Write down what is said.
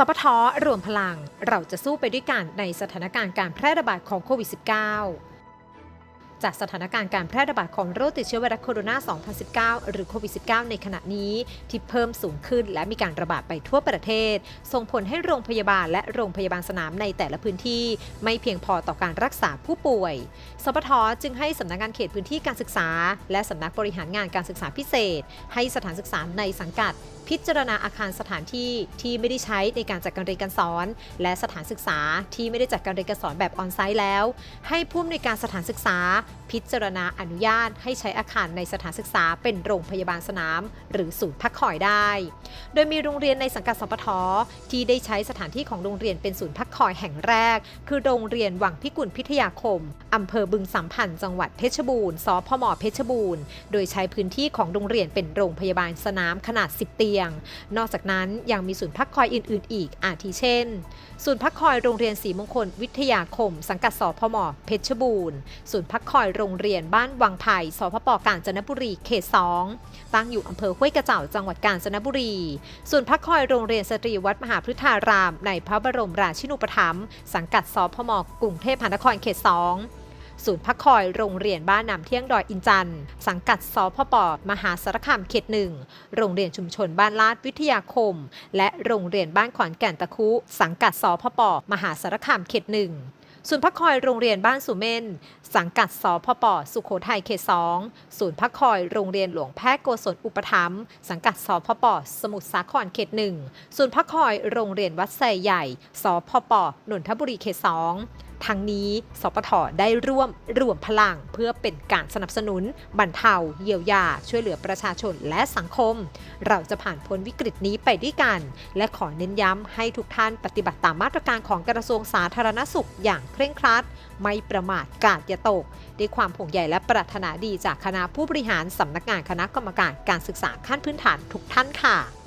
สปทรวมพลัง เราจะสู้ไปด้วยกันในสถานการณ์การแพร่ระบาดของโควิด -19 จากสถานการณ์การแพร่ระบาดของโรคติดเชื้อไวรัสโคโรนา 2019 หรือโควิด -19 ในขณะนี้ ที่เพิ่มสูงขึ้นและมีการระบาดไปทั่วประเทศ ส่งผลให้โรงพยาบาลและโรงพยาบาลสนามในแต่ละพื้นที่ ไม่เพียงพอต่อการรักษาผู้ป่วย สปทจึงให้สำนักงานเขตพื้นที่การศึกษา และสำนักบริหารงานการศึกษาพิเศษ ให้สถานศึกษาในสังกัด พิจารณาอาคารสถานที่ที่ไม่ได้ใช้ในการจัดการเรียนการสอน และสถานศึกษาที่ไม่ได้จัดการเรียนการสอนแบบออนไซต์แล้ว ให้ผู้อำนวยการสถานศึกษาพิจารณาอนุญาตให้ใช้อาคารในสถานศึกษาเป็นโรงพยาบาลสนาม หรือศูนย์พักคอยได้ โดยมีโรงเรียนในสังกัดสปทที่ได้ใช้สถานที่ของโรงเรียนเป็นศูนย์พักคอยแห่งแรก คือโรงเรียนวังพิกุลพิทยาคม อำเภอบึงสัมพันธ์จังหวัดเพชรบูรณ์ สพมเพชรบูรณ์ โดยใช้พื้นที่ของโรงเรียนเป็นโรงพยาบาลสนามขนาด 10 เตียง นอกจากนั้นยังมีศูนย์พักคอยอื่น ๆ อีก อาทิเช่น ศูนย์พักคอยโรงเรียนศรีมงคลวิทยาคม สังกัดสพมเพชรบูรณ์ ศูนย์พักคอยอยโรงเรียนบ้านวังไผ่สพปกาญจนบุรีเขต2ตั้งอยู่อำเภอห้วยกระเจ้าจังหวัดกาญจนบุรีศูนพักคอยโรงเรียนสตรีวัดมหาพฤทธาราม ในพระบรมราชินูปถัมภ์สังกัดสพมกรุงเทพมหานครเขต2ศูนย์พักคอยโรงเรียนบ้านนำเที่ยงดอยอินจันทร์สังกัดสพปมหาสารคามเขตหนึ่งโรงเรียนชุมชนบ้านลาดวิทยาคม และโรงเรียนบ้านขอนแก่นตะคุ สังกัดสพปมหาสารคามเขตหนึ่ง ศูนย์พักคอยโรงเรียนบ้านสุเมน สังกัดสพปสุโขทัยเขตสองศูนย์พักคอยโรงเรียนหลวงแพทย์โกศลอุปถัมภ์สังกัดสพปสมุทรสาครเขตหนึ่งศูนย์พักคอยโรงเรียนวัดไซใหญ่ สพปนนทบุรีเขตสอง ทั้งนี้สปทได้ร่วมรวมพลังเพื่อเป็นการสนับสนุน บรรเทา เยียวยา ช่วยเหลือประชาชนและสังคม เราจะผ่านพ้นวิกฤตนี้ไปด้วยกัน และขอเน้นย้ำให้ทุกท่านปฏิบัติตามมาตรการของกระทรวงสาธารณสุขอย่างเคร่งครัด ไม่ประมาทกาดอย่าตก ด้วยความห่วงใยและปรารถนาดีจากคณะผู้บริหารสำนักงานคณะกรรมการการศึกษาขั้นพื้นฐานทุกท่านค่ะ